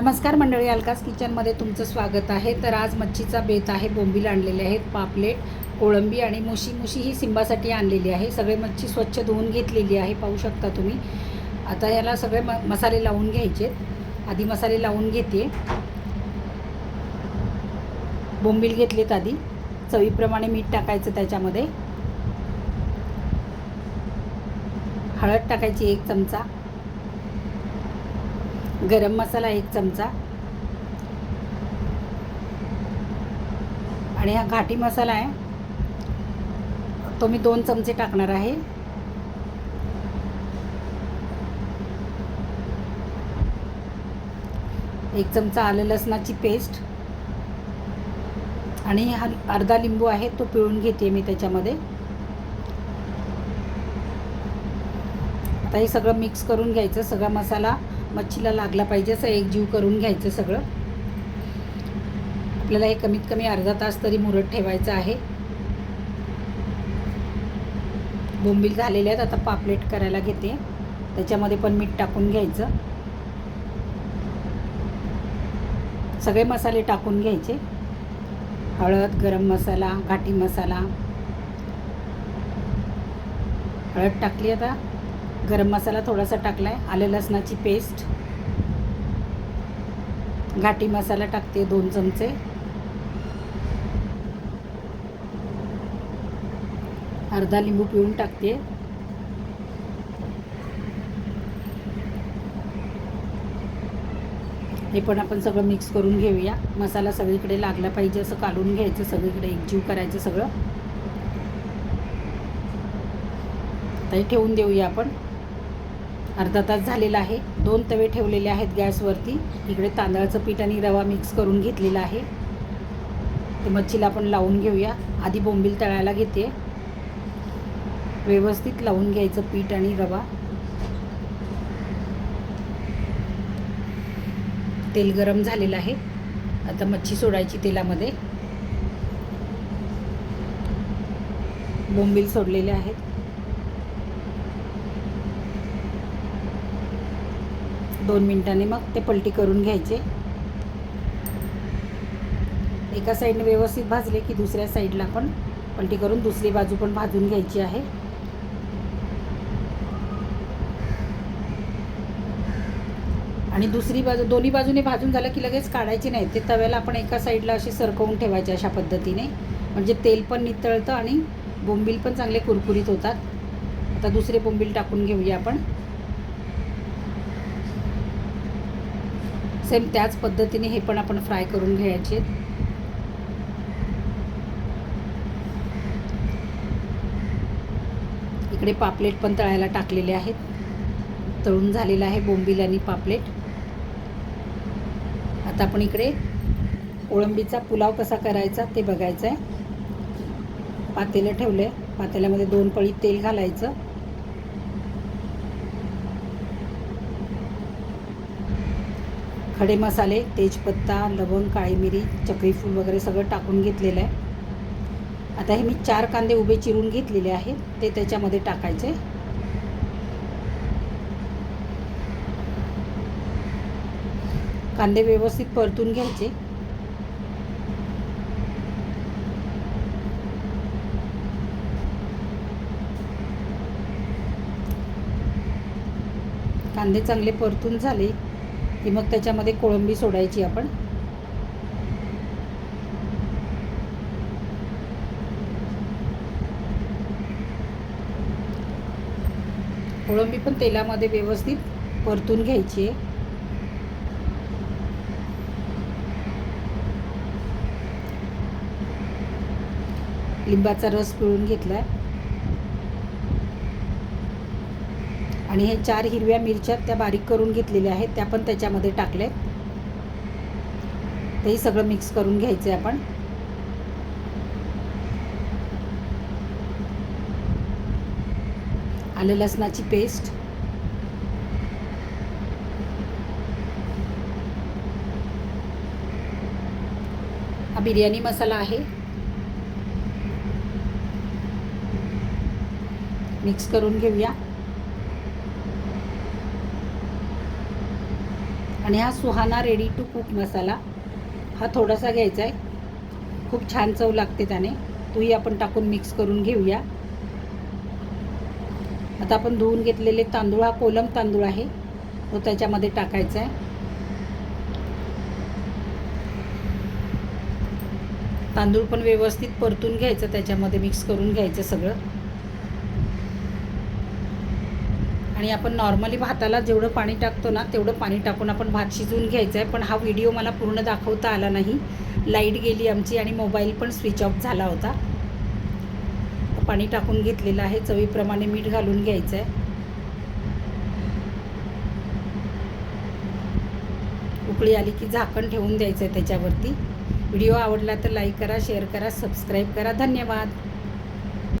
नमस्कार मंडळी अलकास किचनमध्ये तुमचं स्वागत आहे. तर आज मच्छीचा बेत आहे बोंबील आणलेले आहेत पापलेट कोळंबी आणि मुशी मुशी ही सिंबासाठी आणलेली आहे. सगळे मच्छी स्वच्छ धुवून घेतलेली आहे पाहू शकता तुम्ही. आता याला सगळे म मसाले लावून घ्यायचे. आधी मसाले लावून घेते. बोंबील घेतलेत आधी. चवीप्रमाणे मीठ टाकायचं त्याच्यामध्ये. हळद टाकायची एक चमचा. गरम मसाला एक चमचा. आणि हा घाटी मसाला आहे. तो मी दोन चमचे टाकणार आहे. एक चमचा आलं लसणाची पेस्ट. आणि हा अर्धा लिंबू आहे तो पिळून घेते मी त्याच्यामध्ये. आता हे सगळं मिक्स करून घ्यायचं सगळा मसाला. मच्छीला लागला पाहिजे असं एकजीव करून घ्यायचं सगळं. आपल्याला हे कमीत कमी अर्धा तास तरी मुरत ठेवायचं आहे. बोंबील झालेले आहेत आता पापलेट करायला घेते. त्याच्यामध्ये पण मीठ टाकून घ्यायचं. सगळे मसाले टाकून घ्यायचे. हळद गरम मसाला घाटी मसाला. हळद टाकली आता. गरम मसाला थोडासा टाकला आहे आलं लसणाची पेस्ट. घाटी मसाला टाकते दोन चमचे. अर्धा लिंबू पिळून टाकते. हे पण आपण सगळं मिक्स करून घेऊया. मसाला सगळीकडे लागला पाहिजे असं काढून घ्यायचं सगळीकडे एकजीव करायचं सगळं. आता ठेवून देऊया आपण. अर्धा तास झालेला आहे. दोन तवे ठेवलेले आहेत गॅसवरती. इकडे तांदळाचं पीठ आणि रवा मिक्स करून घेतलेला आहे. ते मच्छीला आपण लावून घेऊया. आधी बोंबील तळायला घेते. व्यवस्थित लावून घ्यायचं पीठ आणि रवा. तेल गरम झालेलं आहे. आता मच्छी सोडायची तेलामध्ये. बोंबील सोडलेले आहेत. दोन मिनटांनी मग ते पलटी करून घ्यायचे. एका साईडने व्यवस्थित भाजले की दुसऱ्या साईडला पण पलटी करून दुसरी बाजू पण भाजून घ्यायची आहे. आणि दुसरी बाजू दोन्ही बाजूने भाजून झालं की लगेच काढायचे नाही. ते तव्याला आपण एका साईडला असे सरकवून ठेवायचे अशा पद्धतीने. म्हणजे तेल पण नितळतं आणि बोंबील पण चांगले कुरकुरीत होतात. आता दुसरे बोंबील टाकून घेऊया आपण. सेम त्याच पद्धतीने हे पण आपण फ्राय करून घ्यायचे. इकडे पापलेट पण तळायला टाकलेले आहेत. तळून झालेलं आहे बोंबील आणि पापलेट. आता आपण इकडे कोळंबीचा पुलाव कसा करायचा ते बघायचं आहे पातेलं ठेवलं आहे पातेल्यामध्ये दोन पळी तेल घालायचं. खडे मसाले तेजपत्ता लवंग काळी मिरी चक्रीफूल वगैरे सगळं टाकून घेतलेलं आहे. आता हे मी चार कांदे उभे चिरून घेतलेले आहेत. ते त्याच्यामध्ये टाकायचे. कांदे व्यवस्थित परतून घ्यायचे. कांदे चांगले परतून झाले. की मग त्याच्यामध्ये कोळंबी सोडायची आपण. कोळंबी पण तेलामध्ये व्यवस्थित परतून घ्यायची आहे. लिंबाचा रस पिळून घेतला आहे आणि हे चार हिरव्या मिरच्या त्या बारीक करून घेतलेल्या आहेत त्या पण त्याच्यामध्ये टाकल्या तेही सगळं मिक्स करून घ्यायचं आहे आपण. आलं लसणाची पेस्ट. हा बिर्याणी मसाला आहे. मिक्स करून घेऊया. आणि हा Suhana ready to cook masala हा थोडासा घ्यायचा आहे. खूप छान चव लागते त्याने. तोही आपण टाकून मिक्स करून घेऊया. आता आपण धुवून घेतलेले तांदूळ हा कोलम तांदूळ आहे. तो त्याच्यामध्ये टाकायचा आहे. तांदूळ पण व्यवस्थित परतून घ्यायचं त्याच्यामध्ये मिक्स करून घ्यायचं सगळं. आणि आपण नॉर्मली भाताला जेवढं पाणी टाकतो ना तेवढं पाणी टाकून आपण भात शिजवून घ्यायचं आहे पण हा व्हिडिओ मला पूर्ण दाखवता आला नाही. लाइट गेली आमची आणि मोबाईल पण स्विच ऑफ झाला होता. पाणी टाकून घेतलेलं आहे. चवीप्रमाणे मीठ घालून घ्यायचं आहे उकळी आली की झाकण ठेवून द्यायचं आहे त्याच्यावरती. व्हिडिओ आवडला तर लाईक करा शेअर करा सबस्क्राईब करा. धन्यवाद.